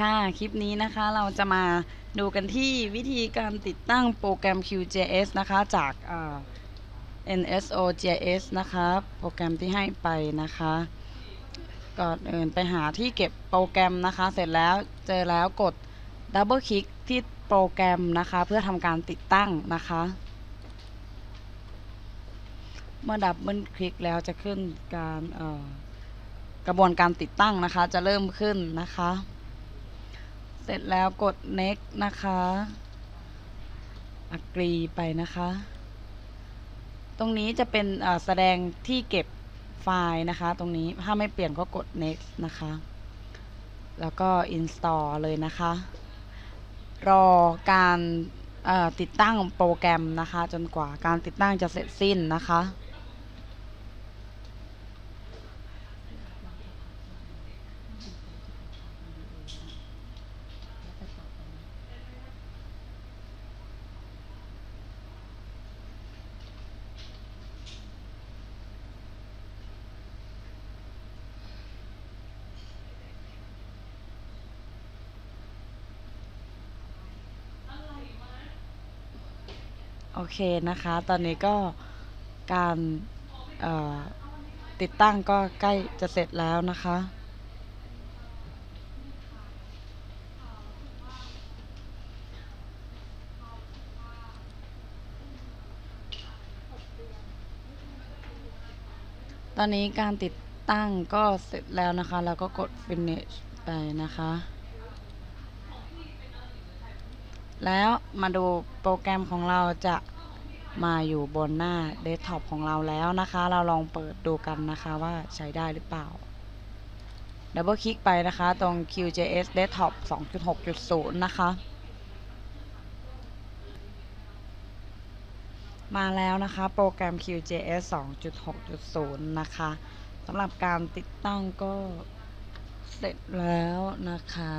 ค่ะ คลิปนี้นะคะเราจะมาดูกันที่วิธีการติดตั้งโปรแกรม QGIS นะคะจาก NSO GIS นะคะโปรแกรมที่ให้ไปนะคะก่อนอื่นไปหาที่เก็บโปรแกรมนะคะ เสร็จแล้วเจอแล้วกดดับเบิลคลิกที่โปรแกรมนะคะ เพื่อทำการติดตั้งนะคะ เมื่อดับเบิลคลิกแล้วจะขึ้นการกระบวนการติดตั้งนะคะ จะเริ่มขึ้นนะคะ เสร็จแล้วกด next นะคะอักรีไปนะคะ ตรงนี้จะเป็นอ่อแสดงที่เก็บไฟล์นะคะ ตรงนี้ถ้าไม่เปลี่ยนก็กด next นะคะ แล้วก็ install เลยนะคะ รอการอ่อติดตั้งโปรแกรมนะคะ จนกว่าการติดตั้งจะเสร็จสิ้นนะคะ โอเคนะคะ ตอนนี้ก็การติดตั้งก็ใกล้จะเสร็จแล้วนะคะ ตอนนี้การติดตั้งก็เสร็จแล้วนะคะ แล้วก็กด finish ไปนะคะ แล้วมาดูโปรแกรมของเราจะมาอยู่บนหน้าเดสก์ท็อปของเราแล้วนะคะ เราลองเปิดดูกันนะคะว่าใช้ได้หรือเปล่าดับเบิลคลิกไปนะคะตรง QGIS Desktop 2.6.0 นะคะ มาแล้วนะคะโปรแกรม QGIS 2.6.0 นะคะสำหรับการติดตั้งก็เสร็จแล้วนะคะ